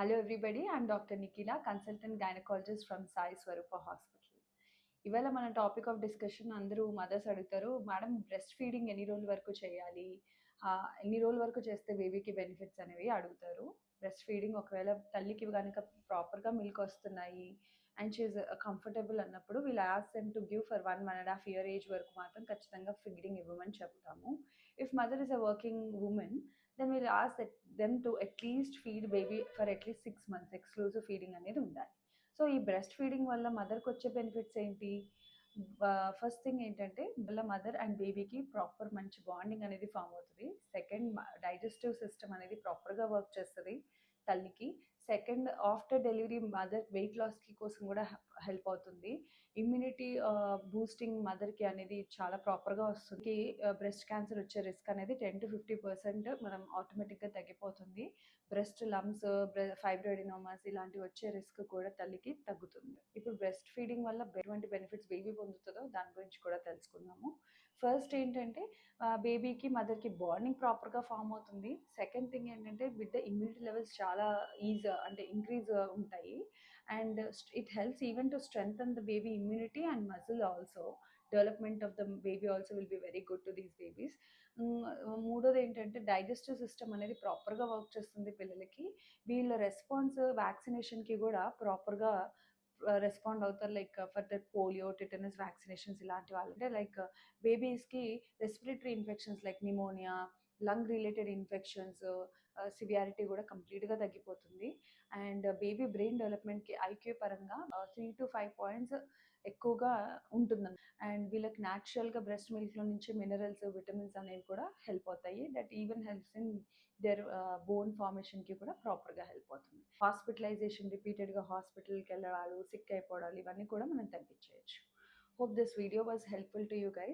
Hello everybody, I'm Dr. Nikila, consultant gynecologist from Sai Swarupa Hospital. ఇవాళ మన topic of discussion అందరూ mothers అడుగుతారు madam breast feeding ఎన్ని రోజుల వరకు చేయాలి ఎన్ని రోజుల వరకు చేస్తే బేబీకి బెనిఫిట్స్ అనేవి అడుగుతారు బ్రెస్ట్ ఫీడింగ్ ఒకవేళ తల్లికి కనుక ప్రాపర్గా మిల్క్ వస్తున్నాయి అండ్ షీఈ్ కంఫర్టబుల్ అన్నప్పుడు వీళ్ళు ask them to give for one one and half year age వరకు మాత్రం ఖచ్చితంగా ఫీడింగ్ ఇవ్వమని చెప్తాము if mother is a working women then we'll ask them to at least feed baby for at least six months exclusive feeding అనేది ఉండాలి. So ఈ breast feeding వల్ల మదర్కి వచ్చే బెనిఫిట్స్ ఏంటి? ఫస్ట్ థింగ్ ఏంటంటే వాళ్ళ మదర్ అండ్ బేబీకి ప్రాపర్ మంచి బాండింగ్ అనేది ఫామ్ అవుతుంది. సెకండ్ డైజెస్టివ్ సిస్టమ్ అనేది ప్రాపర్గా వర్క్ చేస్తుంది. తల్లికి. Second after delivery mother weight లాస్కి కోసం కూడా హెల్ప్ అవుతుంది. ఇమ్యూనిటీ బూస్టింగ్ మదర్కి అనేది చాలా ప్రాపర్గా వస్తుంది. బ్రెస్ట్ క్యాన్సర్ వచ్చే రిస్క్ అనేది టెన్ టు ఫిఫ్టీ పర్సెంట్ మనం ఆటోమేటిక్గా తగ్గిపోతుంది. బ్రెస్ట్ లమ్స్ ఫైబ్రోడినోమాస్ ఇలాంటివి వచ్చే రిస్క్ కూడా తల్లికి తగ్గుతుంది. ఇప్పుడు బ్రెస్ట్ ఫీడింగ్ వల్ల ఎటువంటి బెనిఫిట్స్ బేబీ పొందుతుందో దాని గురించి కూడా తెలుసుకుందాము. ఫస్ట్ ఏంటంటే బేబీకి మదర్కి బాండింగ్ ప్రాపర్గా ఫామ్ అవుతుంది. సెకండ్ థింగ్ ఏంటంటే బిడ్డ ఇమ్యూనిటీ లెవెల్స్ చాలా ఈజీ అంటే ఇంక్రీజ్ ఉంటాయి. And it helps even to strength the baby immunity and muscle also. Development of the baby also will be very good to these babies. మూడోది ఏంటంటే digestive system అనేది ప్రాపర్గా work చేస్తుంది పిల్లలకి. వీళ్ళ రెస్పాన్స్ వ్యాక్సినేషన్కి కూడా ప్రాపర్గా Uh, రెస్పాండ్ అవుతారు like for the polio tetanus vaccinations ఇలాంటి వాళ్ళు అంటే like బేబీస్కి respiratory infections like pneumonia lung related infections severity కూడా కంప్లీట్గా తగ్గిపోతుంది. అండ్ బేబీ బ్రెయిన్ డెవలప్మెంట్కి ఐక్యూ పరంగా త్రీ టు ఫైవ్ పాయింట్స్ ఎక్కువగా ఉంటుంది. అండ్ వీళ్ళకి న్యాచురల్గా బ్రెస్ట్ మిల్క్లో నుంచి మినరల్స్ విటమిన్స్ అనేవి కూడా హెల్ప్ అవుతాయి. That even helps in their bone ఫార్మేషన్కి కూడా ప్రాపర్గా హెల్ప్ అవుతుంది. హాస్పిటలైజేషన్ రిపీటెడ్గా హాస్పిటల్కి వెళ్ళడాలు సిక్ అయిపోవడాలు ఇవన్నీ కూడా మనం తగ్గించేయచ్చు. Hope this video was helpful to you guys.